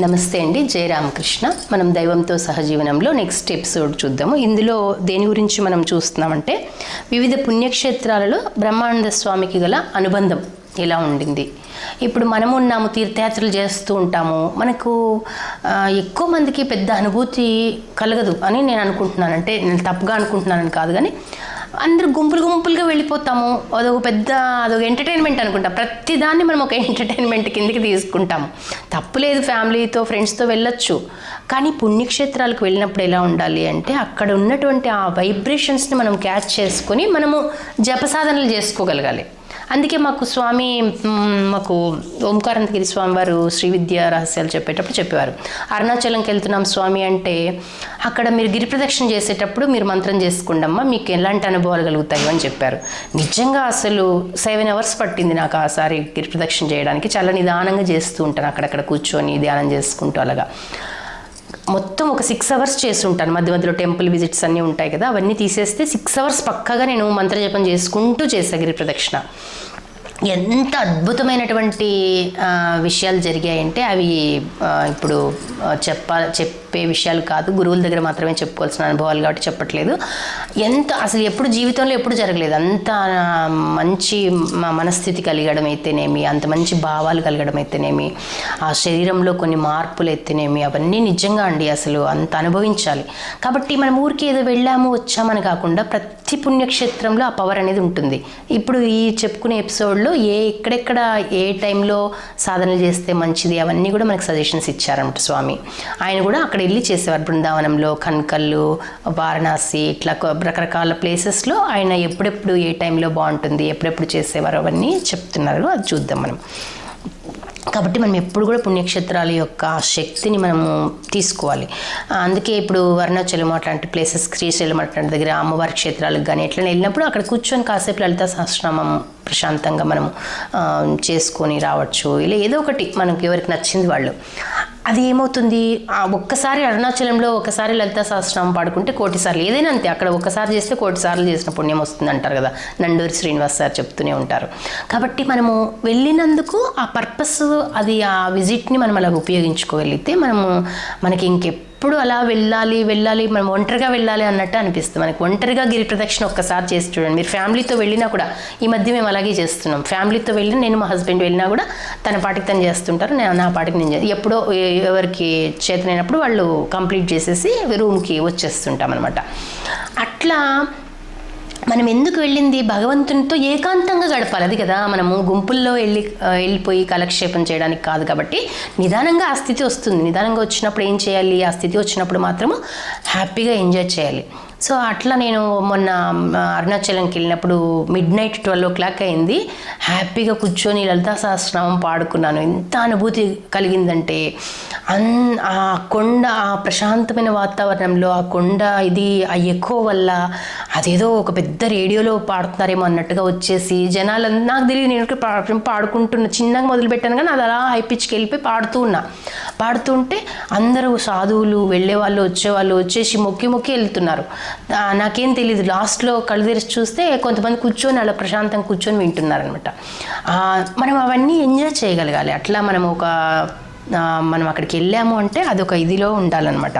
నమస్తే అండి. జయ రామకృష్ణ. మనం దైవంతో సహజీవనంలో నెక్స్ట్ ఎపిసోడ్ చూద్దాము. ఇందులో దేని గురించి మనం చూస్తున్నామంటే వివిధ పుణ్యక్షేత్రాలలో బ్రహ్మానంద స్వామికి గల అనుబంధం ఎలా ఉండింది. ఇప్పుడు మనము ఉన్నాము తీర్థయాత్రలు చేస్తూ ఉంటాము. మనకు ఎక్కువ మందికి పెద్ద అనుభూతి కలగదు అని నేను అనుకుంటున్నాను అంటే నేను తప్పుగా అనుకుంటున్నానని కాదు కానీ అందరూ గుంపులు గుంపులుగా వెళ్ళిపోతాము. అదొక పెద్ద అదొక ఎంటర్టైన్మెంట్ అనుకుంటాం. ప్రతిదాన్ని మనం ఒక ఎంటర్టైన్మెంట్ కిందకి తీసుకుంటాము. తప్పులేదు ఫ్యామిలీతో ఫ్రెండ్స్తో వెళ్ళొచ్చు. కానీ పుణ్యక్షేత్రాలకు వెళ్ళినప్పుడు ఎలా ఉండాలి అంటే అక్కడ ఉన్నటువంటి ఆ వైబ్రేషన్స్ని మనం క్యాచ్ చేసుకొని మనము జపసాధనలు చేసుకోగలగాలి. అందుకే మాకు స్వామి మాకు ఓంకారంతగిరి స్వామి వారు శ్రీ విద్యా రహస్యాలు చెప్పేటప్పుడు చెప్పేవారు. అరుణాచలంకి వెళ్తున్నాం స్వామి అంటే అక్కడ మీరు గిరి ప్రదక్షిణ చేసేటప్పుడు మీరు మంత్రం చేసుకుండమ్మా మీకు ఎలాంటి అనుభవాలు కలుగుతాయి అని చెప్పారు. నిజంగా అసలు సెవెన్ అవర్స్ పట్టింది నాకు ఆ సారి గిరి ప్రదక్షిణ చేయడానికి. చాలా నిదానంగా చేస్తూ ఉంటాను అక్కడక్కడ కూర్చొని ధ్యానం చేసుకుంటూ అలాగా. మొత్తం ఒక సిక్స్ అవర్స్ చేసి ఉంటాను మధ్య మధ్యలో టెంపుల్ విజిట్స్ అన్నీ ఉంటాయి కదా అవన్నీ తీసేస్తే సిక్స్ అవర్స్ పక్కగా నేను మంత్రజపం చేసుకుంటూ చేసా గిరి ప్రదక్షిణ. ఎంత అద్భుతమైనటువంటి విషయాలు జరిగాయంటే అవి ఇప్పుడు చెప్ప చెప్పే విషయాలు కాదు. గురువుల దగ్గర మాత్రమే చెప్పుకోవాల్సిన అనుభవాలు కాబట్టి చెప్పట్లేదు. ఎంత అసలు ఎప్పుడు జీవితంలో ఎప్పుడు జరగలేదు. అంత మంచి మనస్థితి కలిగడం అయితేనేమి అంత మంచి భావాలు కలగడం అయితేనేమి ఆ శరీరంలో కొన్ని మార్పులు అయితేనేమి అవన్నీ నిజంగా అండి అసలు అంత అనుభవించాలి. కాబట్టి మనం ఊరికి ఏదో వెళ్ళాము వచ్చామని కాకుండా ప్రతి పుణ్యక్షేత్రంలో ఆ పవర్ అనేది ఉంటుంది. ఇప్పుడు ఈ చెప్పుకునే ఎపిసోడ్లో ఏ ఎక్కడెక్కడ ఏ టైంలో సాధనలు చేస్తే మంచిది అవన్నీ కూడా మనకు సజెషన్స్ ఇచ్చారన్నమాట స్వామి. ఆయన కూడా అక్కడ వెళ్ళి చేసేవారు. బృందావనంలో కన్కల్లు వారణాసి ఇట్లా రకరకాల ప్లేసెస్లో ఆయన ఎప్పుడెప్పుడు ఏ టైంలో బాగుంటుంది ఎప్పుడెప్పుడు చేసేవారు అవన్నీ చెప్తున్నారు. అది చూద్దాం మనం. కాబట్టి మనం ఎప్పుడు కూడా పుణ్యక్షేత్రాల యొక్క శక్తిని మనము తీసుకోవాలి. అందుకే ఇప్పుడు అరుణాచలం అట్లాంటి ప్లేసెస్ శ్రీశైలం అట్లాంటి దగ్గర అమ్మవారి క్షేత్రాలకు కానీ ఎట్లా వెళ్ళినప్పుడు అక్కడ కూర్చొని కాసేపు లలిత సహస్రనామం ప్రశాంతంగా మనము చేసుకొని రావచ్చు. ఇలా ఏదో ఒకటి మనకి ఎవరికి నచ్చింది వాళ్ళు. అది ఏమవుతుంది? ఒక్కసారి అరుణాచలంలో ఒకసారి లలిత సహస్రనామం పాడుకుంటే కోటి సార్లు. ఏదైనా అంతే అక్కడ ఒకసారి చేస్తే కోటి సార్లు చేసిన పుణ్యం వస్తుంది అంటారు కదా. నండూరి శ్రీనివాస్ సార్ చెప్తూనే ఉంటారు. కాబట్టి మనము వెళ్ళినందుకు ఆ పర్పస్ అది ఆ విజిట్ని మనం అలా ఉపయోగించుకోగలిగితే మనము మనకి ఇంకెప్పుడు ఎప్పుడు అలా వెళ్ళాలి వెళ్ళాలి మనం ఒంటరిగా వెళ్ళాలి అన్నట్టు అనిపిస్తుంది. మనకి ఒంటరిగా గిరి ప్రదక్షిణ ఒక్కసారి చేసి చూడండి. మీరు ఫ్యామిలీతో వెళ్ళినా కూడా ఈ మధ్య మేము అలాగే చేస్తున్నాం. ఫ్యామిలీతో వెళ్ళి నేను మా హస్బెండ్ వెళ్ళినా కూడా తన పాటికి తను చేస్తుంటారు నేను నా పాటికి నేను ఎప్పుడో ఎవరికి చేతనైనప్పుడు వాళ్ళు కంప్లీట్ చేసేసి రూమ్కి వచ్చేస్తుంటాం అనమాట అట్లా మనం ఎందుకు వెళ్ళింది? భగవంతునితో ఏకాంతంగా గడపాలి. అది కదా మనము గుంపుల్లో వెళ్ళి వెళ్ళిపోయి కాలక్షేపం చేయడానికి కాదు కాబట్టి నిదానంగా ఆ స్థితి వస్తుంది. నిదానంగా వచ్చినప్పుడు ఏం చేయాలి? ఆ స్థితి వచ్చినప్పుడు మాత్రము హ్యాపీగా ఎంజాయ్ చేయాలి. సో అట్లా నేను మొన్న అరుణాచలంకి వెళ్ళినప్పుడు midnight twelve o'clock అయింది. హ్యాపీగా కూర్చొని లలితా సహస్రనామం పాడుకున్నాను. ఎంత అనుభూతి కలిగిందంటే అన్ ఆ కొండ ఆ ప్రశాంతమైన వాతావరణంలో ఆ కొండ ఇది ఆ ఎక్కువ వల్ల అదేదో ఒక పెద్ద రేడియోలో పాడుతున్నారేమో అన్నట్టుగా వచ్చేసి జనాలు నాకు తెలియదు నేను పాడుకుంటున్నా చిన్నగా మొదలు పెట్టాను కానీ అది అలా హైపిచ్కి వెళ్ళిపోయి పాడుతూ ఉన్నా. పాడుతుంటే అందరూ సాధువులు వెళ్ళే వాళ్ళు వచ్చేవాళ్ళు వచ్చేసి మొక్కి మొక్కి వెళ్తున్నారు. నాకేం తెలియదు లాస్ట్లో కళ్ళు తెరిచి చూస్తే కొంతమంది కూర్చొని అలా ప్రశాంతంగా కూర్చొని వింటున్నారనమాట మనం అవన్నీ ఎంజాయ్ చేయగలగాలి. అట్లా మనం ఒక మనం అక్కడికి వెళ్ళాము అంటే అదొక ఇదిలో ఉండాలన్నమాట.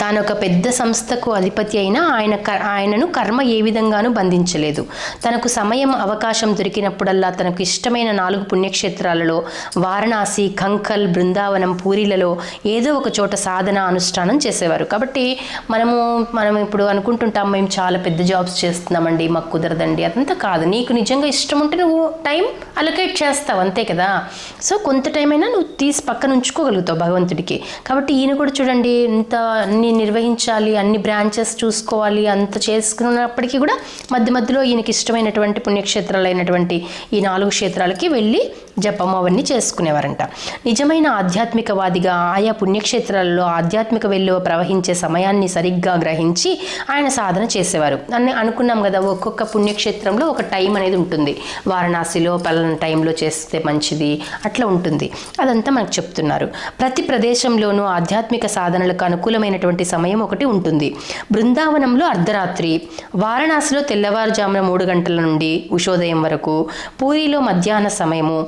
తాను ఒక పెద్ద సంస్థకు అధిపతి అయినా ఆయన ఆయనను కర్మ ఏ విధంగానూ బంధించలేదు. తనకు సమయం అవకాశం దొరికినప్పుడల్లా తనకు ఇష్టమైన నాలుగు పుణ్యక్షేత్రాలలో వారణాసి కంకల్ బృందావనం పూరిలలో ఏదో ఒక చోట సాధన అనుష్ఠానం చేసేవారు. కాబట్టి మనము మనం ఇప్పుడు అనుకుంటుంటాం మేము చాలా పెద్ద జాబ్స్ చేస్తున్నామండి మాకు కుదరదండి అదంతా కాదు. నీకు నిజంగా ఇష్టం ఉంటే నువ్వు టైం అలొకేట్ చేస్తావు అంతే కదా? సో కొంత టైం అయినా నువ్వు తీసి పక్కన ఉంచుకోగలుగుతావు భగవంతుడికి. కాబట్టి ఈయన కూడా చూడండి ఇంత అన్ని నిర్వహించాలి అన్ని బ్రాంచెస్ చూసుకోవాలి అంత చేసుకున్నప్పటికీ కూడా మధ్య మధ్యలో ఈయనకి ఇష్టమైనటువంటి పుణ్యక్షేత్రాలు అయినటువంటి ఈ నాలుగు క్షేత్రాలకి వెళ్ళి జపం అవన్నీ చేసుకునేవారంట. నిజమైన ఆధ్యాత్మికవాదిగా ఆయా పుణ్యక్షేత్రాలలో ఆధ్యాత్మిక వెల్లువ ప్రవహించే సమయాన్ని సరిగ్గా గ్రహించి ఆయన సాధన చేసేవారు. అని అనుకున్నాం కదా ఒక్కొక్క పుణ్యక్షేత్రంలో ఒక టైం అనేది ఉంటుంది. వారణాసిలో పలానా టైంలో చేస్తే మంచిది అట్లా ఉంటుంది. అదంతా మనకు చెప్తున్నారు. ప్రతి ప్రదేశంలోనూ ఆధ్యాత్మిక సాధనలకు అనుకూలమైనటువంటి సమయం ఒకటి ఉంటుంది. బృందావనంలో అర్ధరాత్రి వారణాసిలో తెల్లవారుజామున మూడు గంటల నుండి ఉషోదయం వరకు పూరిలో మధ్యాహ్న సమయము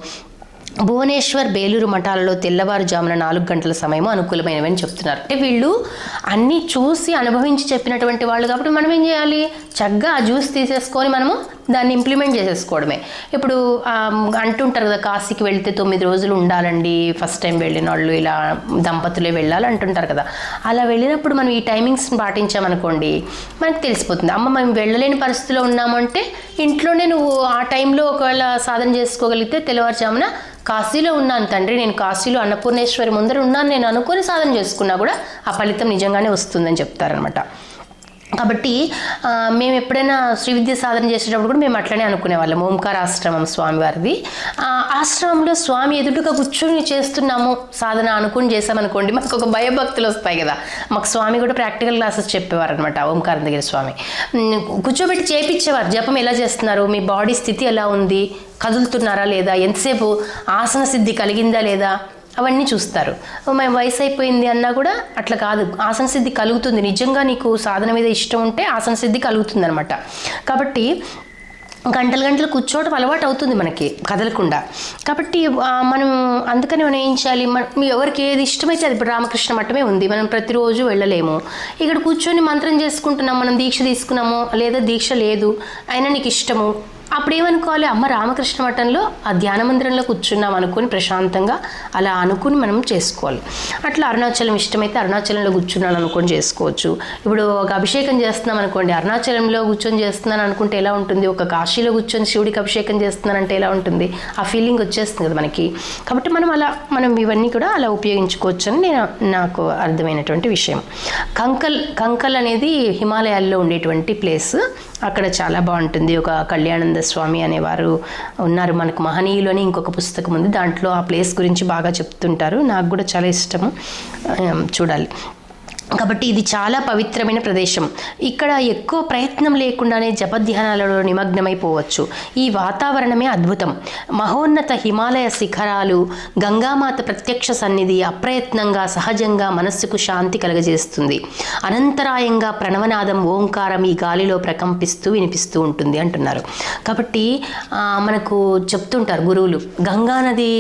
భువనేశ్వర్ బేలూరు మఠాలలో తెల్లవారుజామున నాలుగు గంటల సమయము అనుకూలమైనవని చెప్తున్నారు. అంటే వీళ్ళు అన్నీ చూసి అనుభవించి చెప్పినటువంటి వాళ్ళు కాబట్టి మనం ఏం చేయాలి? చక్కగా ఆ జ్యూస్ తీసేసుకొని మనము దాన్ని ఇంప్లిమెంట్ చేసేసుకోవడమే. ఇప్పుడు అంటుంటారు కదా కాశీకి వెళ్తే తొమ్మిది రోజులు ఉండాలండి ఫస్ట్ టైం వెళ్ళిన వాళ్ళు ఇలా దంపతులే వెళ్ళాలి అంటుంటారు కదా. అలా వెళ్ళినప్పుడు మనం ఈ టైమింగ్స్ని పాటించామనుకోండి మనకు తెలిసిపోతుంది. అమ్మ మేము వెళ్ళలేని పరిస్థితిలో ఉన్నామంటే ఇంట్లోనే నువ్వు ఆ టైంలో ఒకవేళ సాధన చేసుకోగలిగితే తెల్లవారుజామున కాశీలో ఉన్నాను తండ్రి. నేను కాశీలో అన్నపూర్ణేశ్వరి ముందర ఉన్నాను. నేను అనుకొని సాధన చేసుకున్నా కూడా ఆ ఫలితం నిజంగానే వస్తుందని చెప్తారనమాట కాబట్టి మేము ఎప్పుడైనా శ్రీ విద్య సాధన చేసేటప్పుడు కూడా మేము అట్లనే అనుకునేవాళ్ళం. ఓంకార ఆశ్రమం స్వామివారిది ఆ ఆశ్రమంలో స్వామి ఎదుటిగా కూర్చొని చేస్తున్నాము. సాధన అనుకుని చేసామనుకోండి మాకు ఒక భయభక్తులు వస్తాయి కదా. మాకు స్వామి కూడా ప్రాక్టికల్ క్లాసెస్ చెప్పేవారు అనమాట ఓంకారం దగ్గర స్వామి. కూర్చోబెట్టి చేపించేవారు జపం ఎలా చేస్తున్నారు? మీ బాడీ స్థితి ఎలా ఉంది? కదులుతున్నారా లేదా? ఎంతసేపు ఆసన సిద్ధి కలిగిందా లేదా? అవన్నీ చూస్తారు. మేము వయసు అయిపోయింది అన్నా కూడా అట్లా కాదు. ఆసన సిద్ధి కలుగుతుంది. నిజంగా నీకు సాధన మీద ఇష్టం ఉంటే ఆసన సిద్ధి కలుగుతుంది అనమాట కాబట్టి గంటలు గంటలు కూర్చోవడం అలవాటు అవుతుంది మనకి కదలకుండా. కాబట్టి మనం అందుకని మనం ఏం చేయాలి? మన ఎవరికి ఏది ఇష్టమైతే అది ఇప్పుడు రామకృష్ణ మఠమే ఉంది. మనం ప్రతిరోజు వెళ్ళలేము. ఇక్కడ కూర్చొని మంత్రం చేసుకుంటున్నాం. మనం దీక్ష తీసుకున్నాము లేదా దీక్ష లేదు. అయినా నీకు ఇష్టము. అప్పుడు ఏమనుకోవాలి అమ్మ రామకృష్ణ మఠంలో ఆ ధ్యాన మందిరంలో కూర్చున్నాం అనుకుని ప్రశాంతంగా అలా అనుకుని మనం చేసుకోవాలి. అట్లా అరుణాచలం ఇష్టమైతే అరుణాచలంలో కూర్చున్నాను అనుకొని చేసుకోవచ్చు. ఇప్పుడు ఒక అభిషేకం చేస్తున్నాం అనుకోండి అరుణాచలంలో కూర్చొని చేస్తున్నాను అనుకుంటే ఎలా ఉంటుంది? ఒక కాశీలో కూర్చొని శివుడికి అభిషేకం చేస్తున్నానంటే ఎలా ఉంటుంది? ఆ ఫీలింగ్ వచ్చేస్తుంది కదా మనకి. కాబట్టి మనం అలా మనం ఇవన్నీ కూడా అలా ఉపయోగించుకోవచ్చు అని నేను నాకు అర్థమైనటువంటి విషయం. కంకల్ కంకల్ అనేది హిమాలయాల్లో ఉండేటువంటి ప్లేస్. అక్కడ చాలా బాగుంటుంది. ఒక కళ్యాణంద స్వామి అనేవారు ఉన్నారు మనకు మహనీయులు అని ఇంకొక పుస్తకం ఉంది. దాంట్లో ఆ ప్లేస్ గురించి బాగా చెప్తుంటారు. నాకు కూడా చాలా ఇష్టము. చూడాలి. కాబట్టి ఇది చాలా పవిత్రమైన ప్రదేశం. ఇక్కడ ఎక్కువ ప్రయత్నం లేకుండానే జపధ్యానాలలో నిమగ్నమైపోవచ్చు. ఈ వాతావరణమే అద్భుతం. మహోన్నత హిమాలయ శిఖరాలు గంగామాత ప్రత్యక్ష సన్నిధి అప్రయత్నంగా సహజంగా మనస్సుకు శాంతి కలగజేస్తుంది. అనంతరాయంగా ప్రణవనాదం ఓంకారం ఈ గాలిలో ప్రకంపిస్తూ వినిపిస్తూ ఉంటుంది అంటున్నారు. కాబట్టి మనకు చెప్తుంటారు గురువులు గంగా నది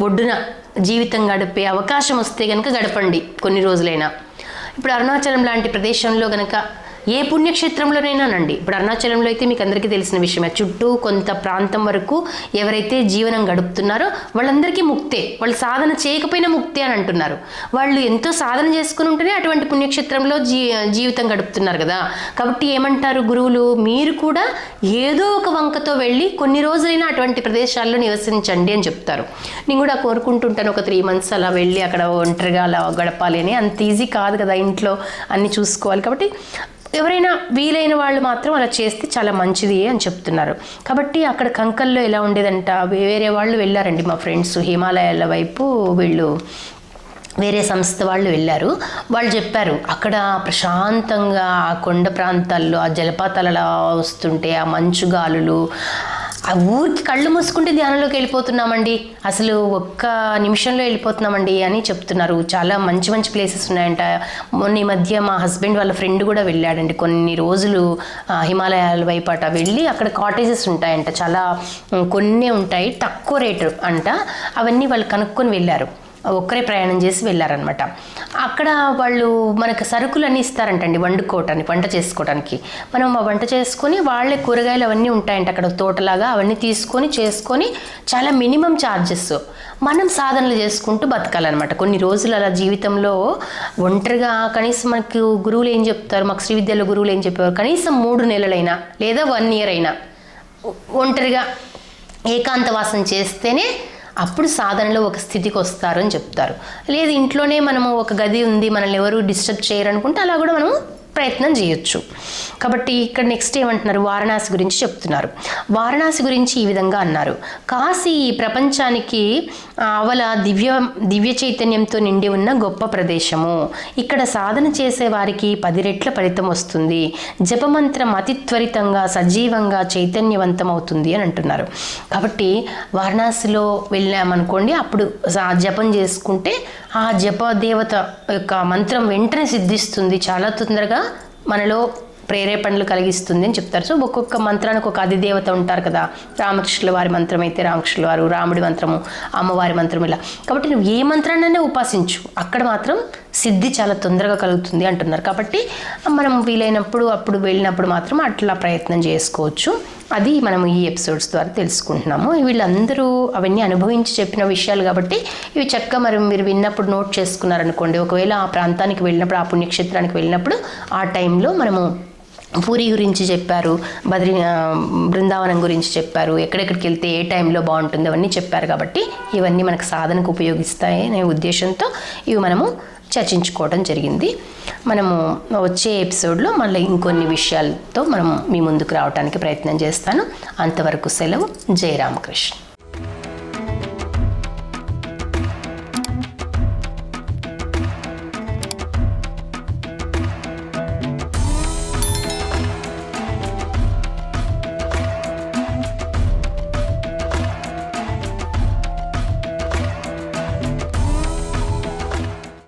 ఒడ్డున జీవితం గడిపే అవకాశం వస్తే కనుక గడపండి కొన్ని రోజులైనా. ఇప్పుడు అరుణాచలం లాంటి ప్రదేశంలో గనక ఏ పుణ్యక్షేత్రంలోనైనానండి ఇప్పుడు అరుణాచలంలో అయితే మీకు అందరికీ తెలిసిన విషయమే. చుట్టూ కొంత ప్రాంతం వరకు ఎవరైతే జీవనం గడుపుతున్నారో వాళ్ళందరికీ ముక్తే. వాళ్ళు సాధన చేయకపోయినా ముక్తే అని అంటున్నారు. వాళ్ళు ఎంతో సాధన చేసుకుని ఉంటేనే అటువంటి పుణ్యక్షేత్రంలో జీ జీవితం గడుపుతున్నారు కదా. కాబట్టి ఏమంటారు గురువులు? మీరు కూడా ఏదో ఒక వంకతో వెళ్ళి కొన్ని రోజులైనా అటువంటి ప్రదేశాల్లో నివసించండి అని చెప్తారు. నేను కూడా కోరుకుంటుంటాను ఒక త్రీ మంత్స్ అలా వెళ్ళి అక్కడ ఒంటరిగా అలా గడపాలి అని. అంత ఈజీ కాదు కదా ఇంట్లో అన్ని చూసుకోవాలి కాబట్టి ఎవరైనా వీలైన వాళ్ళు మాత్రం అలా చేస్తే చాలా మంచిది అని చెప్తున్నారు. కాబట్టి అక్కడ కంకల్లో ఎలా ఉండేదంట? వేరే వాళ్ళు వెళ్ళారండి మా ఫ్రెండ్స్. హిమాలయాల వైపు వీళ్ళు వేరే సంస్థ వాళ్ళు వెళ్ళారు. వాళ్ళు చెప్పారు అక్కడ ప్రశాంతంగా ఆ కొండ ప్రాంతాల్లో ఆ జలపాతాలు అలా వస్తుంటే ఆ మంచు గాలులు ఆ ఊరికి కళ్ళు మూసుకుంటే ధ్యానంలోకి వెళ్ళిపోతున్నామండి. అసలు ఒక్క నిమిషంలో వెళ్ళిపోతున్నామండి అని చెప్తున్నారు. చాలా మంచి మంచి ప్లేసెస్ ఉన్నాయంట. మొన్న ఈ మధ్య మా హస్బెండ్ వాళ్ళ ఫ్రెండ్ కూడా వెళ్ళాడండి. కొన్ని రోజులు హిమాలయాల వైపు అట వెళ్ళి అక్కడ కాటేజెస్ ఉంటాయంట. చాలా కొన్ని ఉంటాయి. తక్కువ రేటు అంట. అవన్నీ వాళ్ళు కనుక్కొని వెళ్ళారు. ఒక్కరే ప్రయాణం చేసి వెళ్ళారనమాట అక్కడ వాళ్ళు మనకు సరుకులు అన్నీ ఇస్తారంటండి వండుకోవటానికి వంట చేసుకోవడానికి మనం ఆ వంట చేసుకొని వాళ్ళే కూరగాయలు అవన్నీ ఉంటాయంట అక్కడ తోటలాగా అవన్నీ తీసుకొని చేసుకొని చాలా మినిమం ఛార్జెస్ మనం సాధనలు చేసుకుంటూ బతకాలన్నమాట. కొన్ని రోజులు అలా జీవితంలో ఒంటరిగా కనీసం మనకు గురువులు ఏం చెప్తారు మాకు శ్రీవిద్యలో గురువులు ఏం చెప్పేవారు? కనీసం మూడు నెలలైనా లేదా వన్ ఇయర్ అయినా ఒంటరిగా ఏకాంతవాసం చేస్తేనే అప్పుడు సాధనలో ఒక స్థితికి వస్తారు అని చెప్తారు. లేదు ఇంట్లోనే మనము ఒక గది ఉంది మనల్ని ఎవరు డిస్టర్బ్ చేయరు అనుకుంటే అలా కూడా మనము ప్రయత్నం చేయొచ్చు. కాబట్టి ఇక్కడ నెక్స్ట్ ఏమంటున్నారు? వారణాసి గురించి చెప్తున్నారు. వారణాసి గురించి ఈ విధంగా అన్నారు. కాశీ ఈ ప్రపంచానికి ఆవల అవల దివ్య దివ్య చైతన్యంతో నిండి ఉన్న గొప్ప ప్రదేశము. ఇక్కడ సాధన చేసే వారికి పది రెట్ల ఫలితం వస్తుంది. జపమంత్రం అతి త్వరితంగా సజీవంగా చైతన్యవంతం అవుతుంది అని అంటున్నారు. కాబట్టి వారణాసిలో వెళ్ళామనుకోండి అప్పుడు జపం చేసుకుంటే ఆ జప దేవత యొక్క మంత్రం వెంటనే సిద్ధిస్తుంది. చాలా తొందరగా మనలో ప్రేరేపణలు కలిగిస్తుంది అని చెప్తారు. సో ఒక్కొక్క మంత్రానికి ఒక అధిదేవత ఉంటారు కదా. రామకృష్ణుల వారి మంత్రం అయితే రామకృష్ణుల వారు రాముడి మంత్రము అమ్మవారి మంత్రం ఇలా. కాబట్టి నువ్వు ఏ మంత్రాన్నైనా ఉపాసించు. అక్కడ మాత్రం సిద్ధి చాలా తొందరగా కలుగుతుంది అంటున్నారు. కాబట్టి మనం వీలైనప్పుడు అప్పుడు వెళ్ళినప్పుడు మాత్రం అట్లా ప్రయత్నం చేసుకోవచ్చు. అది మనం ఈ ఎపిసోడ్స్ ద్వారా తెలుసుకుంటున్నాము. వీళ్ళందరూ అవన్నీ అనుభవించి చెప్పిన విషయాలు కాబట్టి ఇవి చక్కగా మరి మీరు విన్నప్పుడు నోట్ చేసుకున్నారనుకోండి. ఒకవేళ ఆ ప్రాంతానికి వెళ్ళినప్పుడు ఆ పుణ్యక్షేత్రానికి వెళ్ళినప్పుడు ఆ టైంలో మనము పూరి గురించి చెప్పారు బద్రీ బృందావనం గురించి చెప్పారు ఎక్కడెక్కడికి వెళ్తే ఏ టైంలో బాగుంటుంది అవన్నీ చెప్పారు కాబట్టి ఇవన్నీ మనకు సాధనకు ఉపయోగిస్తాయి అనే ఉద్దేశంతో ఇవి మనము చర్చించుకోవడం జరిగింది. మనము వచ్చే ఎపిసోడ్లో మళ్ళీ ఇంకొన్ని విషయాలతో మనం మీ ముందుకు రావడానికి ప్రయత్నం చేస్తాను. అంతవరకు సెలవు. జై రామకృష్ణ.